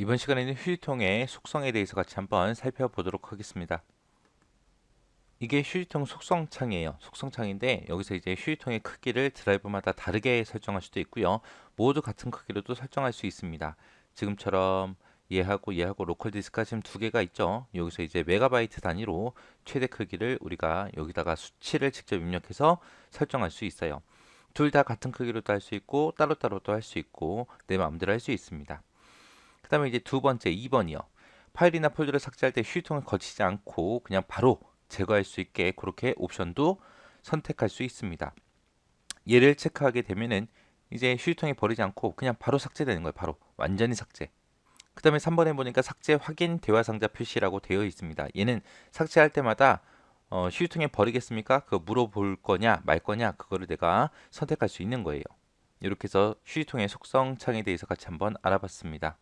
이번 시간에는 휴지통의 속성에 대해서 같이 한번 살펴보도록 하겠습니다. 이게 휴지통 속성 창이에요. 속성 창인데 여기서 이제 휴지통의 크기를 드라이버마다 다르게 설정할 수도 있고요. 모두 같은 크기로도 설정할 수 있습니다. 지금처럼 얘하고 얘하고 로컬 디스크가 지금 두 개가 있죠. 여기서 이제 메가바이트 단위로 최대 크기를 우리가 여기다가 수치를 직접 입력해서 설정할 수 있어요. 둘 다 같은 크기로도 할 수 있고 따로따로도 할 수 있고 내 마음대로 할 수 있습니다. 그 다음에 이제 두 번째 2번이요. 파일이나 폴더를 삭제할 때 휴지통을 거치지 않고 그냥 바로 제거할 수 있게 그렇게 옵션도 선택할 수 있습니다. 얘를 체크하게 되면은 이제 휴지통에 버리지 않고 그냥 바로 삭제되는 거예요. 바로 완전히 삭제. 그 다음에 3번에 보니까 삭제 확인 대화 상자 표시라고 되어 있습니다. 얘는 삭제할 때마다 어, 휴지통에 버리겠습니까? 그거 물어볼 거냐 말 거냐 그거를 내가 선택할 수 있는 거예요. 이렇게 해서 휴지통의 속성 창에 대해서 같이 한번 알아봤습니다.